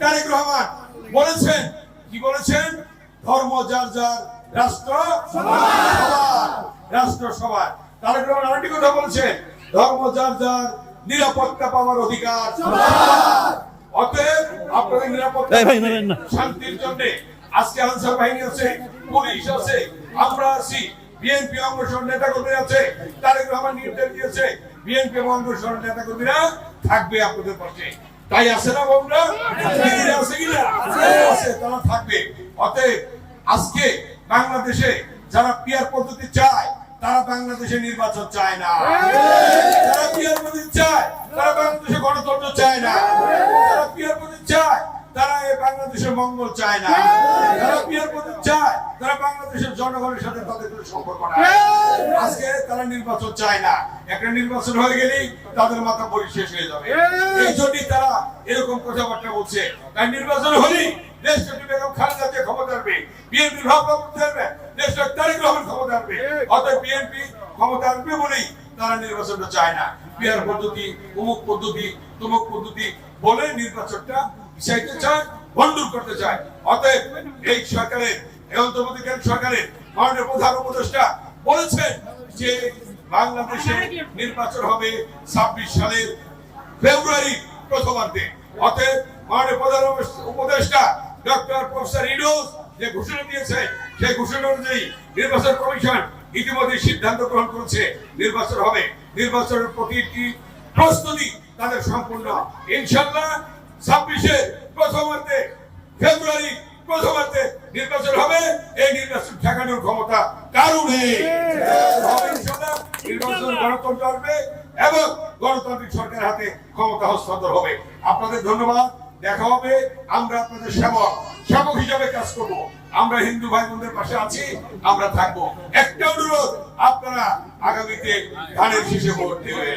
তারেক বলেছেন, কি বলেছেন? ধর্ম যার যার, রাষ্ট্র রাষ্ট্র সবার। তারেক রহমান আরেকটি কথা বলছেন, ধর্ম যার যার, নিরাপত্তা পাওয়ার অধিকার ভাই, মারেন না। শান্তির জন্য আজকে আনসার বাহিনী আছে পুলিশ আছে আমরা আছি বিএনপি নেতা কর্মী আছে নির্দেশ দিয়েছে বিএনপি নেতা কর্মীরা থাকবে আপনাদের পাশে। তাই আছে না আছে আছে তারা থাকবে। অতএব আজকে বাংলাদেশে যারা পিয়ার পদ্ধতি চায় তারা বাংলাদেশে নির্বাচন চায় না। যারা পিয়ার পদ্ধতি চায় তারা বাংলাদেশে গণতন্ত্র চায় না। মঙ্গল চায় না। যারা পিয়ার পদ্ধতি চায় তারা বাংলাদেশের জনগণের সাথে তাদের কোনো সম্পর্ক নাই আজকে তারা নির্বাচন চায় না। একটা নির্বাচন হয়ে গেলেই তাদের মাথা বড়ি শেষ হয়ে যাবে। এই জন্যই তারা এরকম কথাবার্তা বলছে। তাই নির্বাচন হলেই দেশটাকে বেগম খালেদাকে ক্ষমতা আসবে বিএনপির ভাবনা আসবে দেশটা তারেক রহমান ক্ষমতা আসবে। অতএব বিএনপি ক্ষমতা আসবে বলেই তারা নির্বাচনটা চায় না। বিহার পদ্ধতি অমুক পদ্ধতি তমুক পদ্ধতি বলে নির্বাচনটা বিষাইতে চায়। বন্ধুর করতে চায়। অতএব এই সরকারের এই অন্তর্বর্তীকালীন সরকারের মাননীয় প্রধান উপদেষ্টা বলেছেন যে বাংলাদেশে নির্বাচন হবে ছাব্বিশ সালের ফেব্রুয়ারি প্রথমার্ধে। অতএব মাননীয় প্রধান উপদেষ্টা ডক্টর প্রফেসর ইডোস যে ঘোষণা দিয়েছে, সেই ঘোষণা অনুযায়ী নির্বাচন কমিশন ইতিমধ্যে সিদ্ধান্ত গ্রহণ করেছে, নির্বাচন হবে। নির্বাচনের প্রতিটি প্রস্তুতি তাদের সম্পূর্ণ। ইনশাল্লাহ ছাব্বিশে প্রথমার্ধে ফেব্রুয়ারি প্রথমার্ধে নির্বাচন হবে। এই নির্বাচন ঠেকানোর ক্ষমতা কারণ নির্বাচন গণতন্ত্র আসবে এবং গণতান্ত্রিক সরকারের হাতে ক্ষমতা হস্তান্তর হবে। আপনাদের ধন্যবাদ। দেখা হবে। আমরা আপনাদের সেবক। সেবক হিসাবে কাজ করব। আমরা হিন্দু ভাই বোনদের পাশে আছি। আমরা থাকব। একটা অনুরোধ আপনারা আগামীতে ধানের শীষে ভোট দেবেন।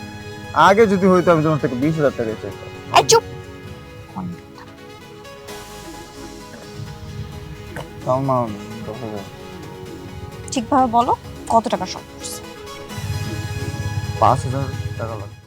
আগে যদি হইতো আমি তোমার থেকে বিশ হাজার টাকা চাইতাম। এই চুপ। তাও দশ হাজার। ঠিকভাবে বলো কত টাকা শর্ট পাঁচ হাজার টাকা লাগবে।